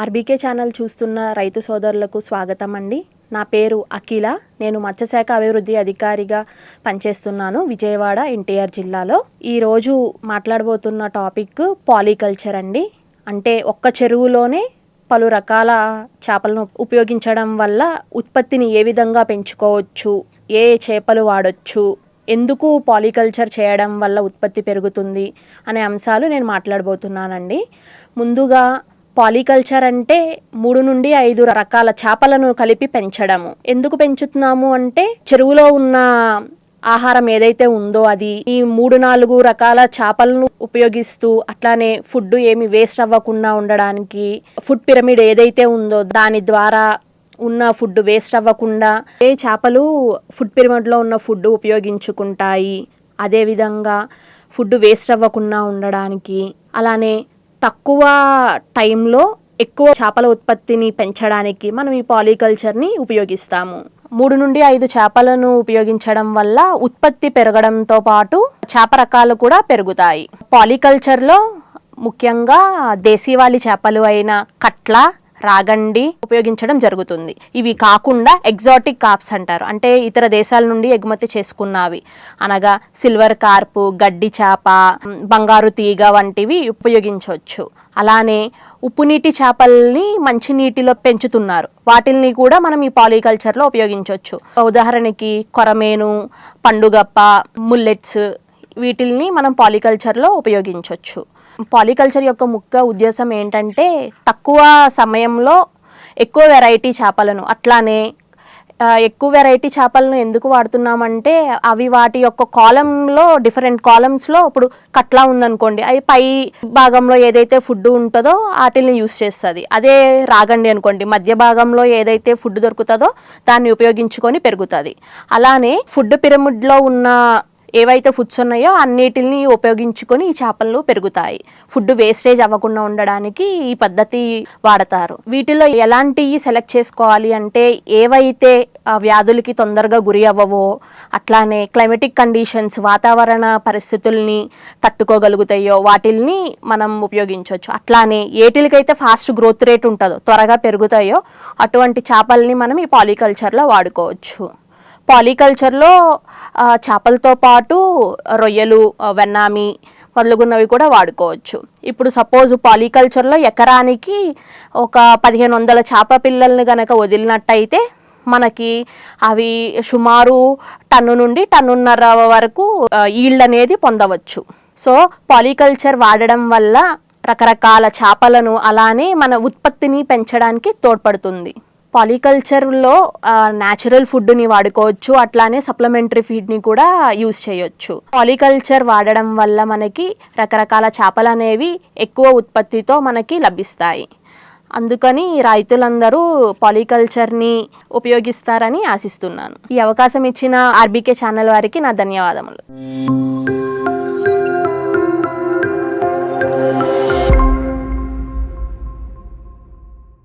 RBK channel చూస్తున్న రైతు సోదరులకు స్వాగతం అండి నా పేరు అఖిల. నేను మత్స్యశాఖ అభివృద్ధి అధికారిగా పనిచేస్తున్నాను విజయవాడ ఎన్టీఆర్ జిల్లాలో. ఈరోజు మాట్లాడబోతున్న టాపిక్ పాలికల్చర్ అండి. అంటే ఒక్క చెరువులోనే పలు రకాల చేపలను ఉపయోగించడం వల్ల ఉత్పత్తిని ఏ విధంగా పెంచుకోవచ్చు ఏ చేపలు వాడొచ్చు ఎందుకు పాలికల్చర్ చేయడం వల్ల ఉత్పత్తి పెరుగుతుంది అనే అంశాలు నేను మాట్లాడబోతున్నానండి. ముందుగా పాలికల్చర్ అంటే మూడు నుండి ఐదు రకాల చేపలను కలిపి పెంచడము. ఎందుకు పెంచుతున్నాము అంటే చెరువులో ఉన్న ఆహారం ఏదైతే ఉందో అది ఈ మూడు నాలుగు రకాల చేపలను ఉపయోగిస్తూ అట్లానే ఫుడ్ ఏమి వేస్ట్ అవ్వకుండా ఉండడానికి ఫుడ్ పిరమిడ్ ఏదైతే ఉందో దాని ద్వారా ఉన్న ఫుడ్ వేస్ట్ అవ్వకుండా ఏ చేపలు ఫుడ్ పిరమిడ్లో ఉన్న ఫుడ్ ఉపయోగించుకుంటాయి. అదేవిధంగా ఫుడ్ వేస్ట్ అవ్వకుండా ఉండడానికి అలానే తక్కువ టైంలో ఎక్కువ చేపల ఉత్పత్తిని పెంచడానికి మనం ఈ పాలికల్చర్ని ఉపయోగిస్తాము. మూడు నుండి ఐదు చేపలను ఉపయోగించడం వల్ల ఉత్పత్తి పెరగడంతో పాటు చేప రకాలు కూడా పెరుగుతాయి. పాలికల్చర్లో ముఖ్యంగా దేశీవాళి చేపలు అయిన కట్ల రాగండి ఉపయోగించడం జరుగుతుంది. ఇవి కాకుండా ఎగ్జాటిక్ కార్ప్స్ అంటారు. అంటే ఇతర దేశాల నుండి ఎగుమతి చేసుకున్నవి. అనగా సిల్వర్ కార్పు గడ్డి చేప బంగారు తీగ వంటివి ఉపయోగించవచ్చు. అలానే ఉప్పునీటి చేపల్ని మంచినీటిలో పెంచుతున్నారు. వాటిల్ని కూడా మనం ఈ పాలికల్చర్లో ఉపయోగించవచ్చు. ఉదాహరణకి కొరమేను పండుగప్ప ముల్లెట్స్ వీటిల్ని మనం పాలికల్చర్లో ఉపయోగించవచ్చు. పాలికల్చర్ యొక్క ముఖ్య ఉద్దేశం ఏంటంటే తక్కువ సమయంలో ఎక్కువ వెరైటీ చేపలను అట్లానే ఎక్కువ వెరైటీ చేపలను ఎందుకు వాడుతున్నామంటే అవి వాటి యొక్క కాలంలో డిఫరెంట్ కాలమ్స్లో ఇప్పుడు కట్లా ఉందనుకోండి అవి పై భాగంలో ఏదైతే ఫుడ్ ఉంటుందో వాటిని యూస్ చేస్తుంది. అదే రాగండి అనుకోండి మధ్య భాగంలో ఏదైతే ఫుడ్ దొరుకుతుందో దాన్ని ఉపయోగించుకొని పెరుగుతుంది. అలానే ఫుడ్ పిరమిడ్లో ఉన్న ఏవైతే ఫుడ్స్ ఉన్నాయో అన్నిటిని ఉపయోగించుకొని ఈ చేపలు పెరుగుతాయి. ఫుడ్ వేస్టేజ్ అవ్వకుండా ఉండడానికి ఈ పద్ధతి వాడతారు. వీటిలో ఎలాంటివి సెలెక్ట్ చేసుకోవాలి అంటే ఏవైతే వ్యాధులకి తొందరగా గురి అవ్వవో అట్లానే క్లైమేటిక్ కండిషన్స్ వాతావరణ పరిస్థితుల్ని తట్టుకోగలుగుతాయో వాటిల్ని మనం ఉపయోగించవచ్చు అట్లానే ఏటిలకైతే ఫాస్ట్ గ్రోత్ రేట్ ఉంటుందో త్వరగా పెరుగుతాయో అటువంటి చేపల్ని మనం ఈ పాలికల్చర్లో వాడుకోవచ్చు. పాలికల్చర్లో చేపలతో పాటు రొయ్యలు వెన్నామి మొదలుగున్నవి కూడా వాడుకోవచ్చు. ఇప్పుడు సపోజ్ పాలికల్చర్లో ఎకరానికి ఒక పదిహేను వందల చేప పిల్లల్ని గనక వదిలినట్టయితే మనకి అవి సుమారు టన్ను నుండి టన్నున్నర వరకు ఈల్డ్ అనేది పొందవచ్చు. సో పాలికల్చర్ వాడడం వల్ల రకరకాల చేపలను అలానే మన ఉత్పత్తిని పెంచడానికి తోడ్పడుతుంది. పాలికల్చర్లో న్యాచురల్ ఫుడ్ని వాడుకోవచ్చు. అట్లానే సప్లిమెంటరీ ఫీడ్ని కూడా యూస్ చేయొచ్చు. పాలికల్చర్ వాడడం వల్ల మనకి రకరకాల చేపలు అనేవి ఎక్కువ ఉత్పత్తితో మనకి లభిస్తాయి. అందుకని రైతులందరూ పాలికల్చర్ని ఉపయోగిస్తారని ఆశిస్తున్నాను. ఈ అవకాశం ఇచ్చిన ఆర్బీకే ఛానల్ వారికి నా ధన్యవాదములు.